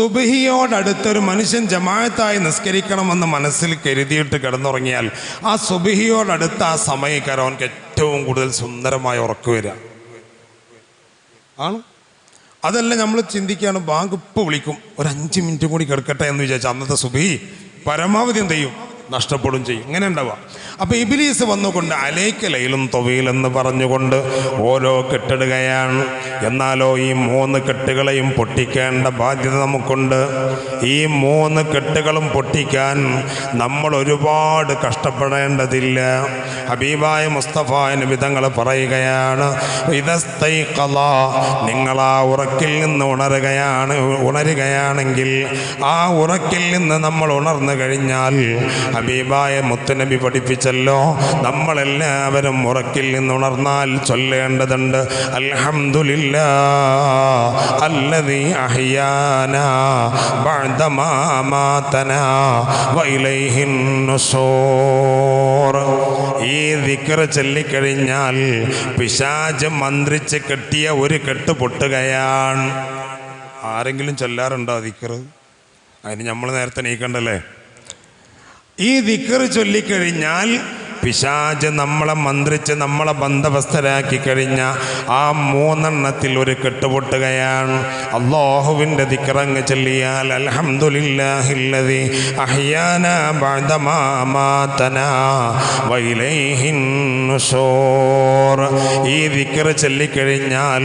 സുബഹിയോടടുത്തൊരു മനുഷ്യൻ ജമായത്തായി നിസ്കരിക്കണമെന്ന് മനസ്സിൽ കരുതിയിട്ട് കിടന്നുറങ്ങിയാൽ ആ സുബിഹിയോടടുത്ത് ആ സമയക്കാരൻ അവനക്ക് ഏറ്റവും കൂടുതൽ സുന്ദരമായ ഉറക്കു വരിക. ആണ്? അതല്ല നമ്മൾ ചിന്തിക്കുകയാണ് ബാങ്ക് ഇപ്പോൾ വിളിക്കും ഒരു അഞ്ച് മിനിറ്റ് കൂടി കിടക്കട്ടെ എന്ന് വിചാരിച്ചു അന്നത്തെ സുബഹി പരമാവധി എന്ത് ചെയ്യും? നഷ്ടപ്പെടും ചെയ്യും. ഇങ്ങനെ ഉണ്ടാവുക. അപ്പൊ ഇബിലീസ് വന്നുകൊണ്ട് അലേക്കലയിലും തൊവയിലെന്ന് പറഞ്ഞുകൊണ്ട് ഓരോ കെട്ടിടുകയാണ്. എന്നാലോ ഈ മൂന്ന് കെട്ടുകളെയും പൊട്ടിക്കേണ്ട ബാധ്യത നമുക്കുണ്ട്. ഈ മൂന്ന് കെട്ടുകളും പൊട്ടിക്കാൻ നമ്മൾ ഒരുപാട് കഷ്ടപ്പെടേണ്ടതില്ല. ഹബീബായ മുസ്തഫായന് വിധങ്ങൾ പറയുകയാണ് ഇതസ്തൈഖള, നിങ്ങൾ ആ ഉറക്കിൽ നിന്ന് ഉണരുകയാണ് ഉണരുകയാണെങ്കിൽ ആ ഉറക്കിൽ നിന്ന് നമ്മൾ ഉണർന്നു കഴിഞ്ഞാൽ ഹബീബായ മുത്തനബി പഠിപ്പിച്ചല്ലോ. നമ്മളെല്ലാവരും ഉറക്കിൽ നിന്ന് ഉണർന്നാൽ ചൊല്ലേണ്ടതുണ്ട് വഇലൈഹിൻ നുശൂർ ഈ ദിക്കറ് ചൊല്ലിക്കഴിഞ്ഞാൽ പിശാച് മന്ത്രിച്ച് കെട്ടിയ ഒരു കെട്ട് പൊട്ടുകയാണ്. ആരെങ്കിലും ചൊല്ലാറുണ്ടോ ദിക്കറ് അതിന് നമ്മൾ നേരത്തെ നീക്കണ്ടല്ലേ ഈ ദിക്കറ് ചൊല്ലിക്കഴിഞ്ഞാൽ പിശാജ് നമ്മളെ മന്ത്രിച്ച് നമ്മളെ ബന്ധവസ്ഥരാക്കി കഴിഞ്ഞ ആ മൂന്നെണ്ണത്തിൽ ഒരു കെട്ടുപൊട്ടുകയാണ്. അള്ളാഹുവിന്റെ ദിക്കറങ്ങ് ചൊല്ലിയാൽ അലഹമുല്ലാഹില്ലതി അഹ്യാന ബഅദമാ മാതനാ വഇലൈഹിൻ ഈ ദിക്കറ് ചൊല്ലിക്കഴിഞ്ഞാൽ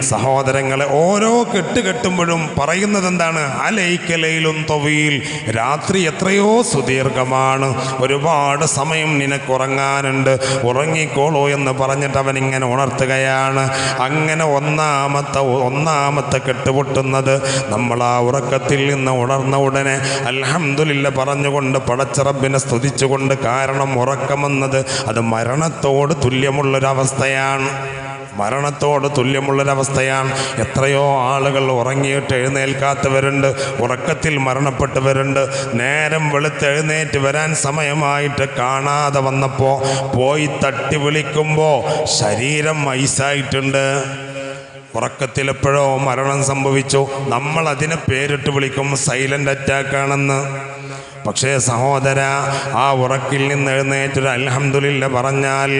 സഹോദരങ്ങളെ ഓരോ കെട്ട് കെട്ടുമ്പോഴും പറയുന്നത് എന്താണ് അലൈക്കലയിലും തൊവിയിൽ രാത്രി എത്രയോ സുദീർഘമാണ്. ഒരുപാട് സമയം നിനക്ക് ഉറങ്ങാനുണ്ട്. ഉറങ്ങിക്കോളൂ എന്ന് പറഞ്ഞിട്ട് അവൻ ഇങ്ങനെ ഉണർത്തുകയാണ്. അങ്ങനെ ഒന്നാമത്തെ ഒന്നാമത്തെ കെട്ടുപൊട്ടുന്നത് നമ്മൾ ആ ഉറക്കത്തിൽ നിന്ന് ഉണർന്ന ഉടനെ അൽഹംദുലില്ല പറഞ്ഞുകൊണ്ട് പടച്ചറബിനെ സ്തുതിച്ചുകൊണ്ട് കാരണം ഉറക്കമെന്നത് അത് മരണത്തോട് തുല്യമുള്ളൊരവസ്ഥയാണ്. മരണത്തോട് തുല്യമുള്ളൊരവസ്ഥയാണ്. എത്രയോ ആളുകൾ ഉറങ്ങിയിട്ട് എഴുന്നേൽക്കാത്തവരുണ്ട് ഉറക്കത്തിൽ മരണപ്പെട്ടവരുണ്ട്. നേരം വെളുത്തെഴുന്നേറ്റ് വരാൻ സമയമായിട്ട് കാണാതെ വന്നപ്പോൾ പോയി തട്ടി വിളിക്കുമ്പോൾ ശരീരം ഐസായിട്ടുണ്ട്. ഉറക്കത്തിലെപ്പോഴോ മരണം സംഭവിച്ചു. നമ്മൾ അതിനെ പേരിട്ട് വിളിക്കും സൈലന്റ് അറ്റാക്ക് ആണെന്ന് പക്ഷേ സഹോദര ആ ഉറക്കിൽ നിന്ന് എഴുന്നേറ്റൊരു അലഹമുല്ല പറഞ്ഞാൽ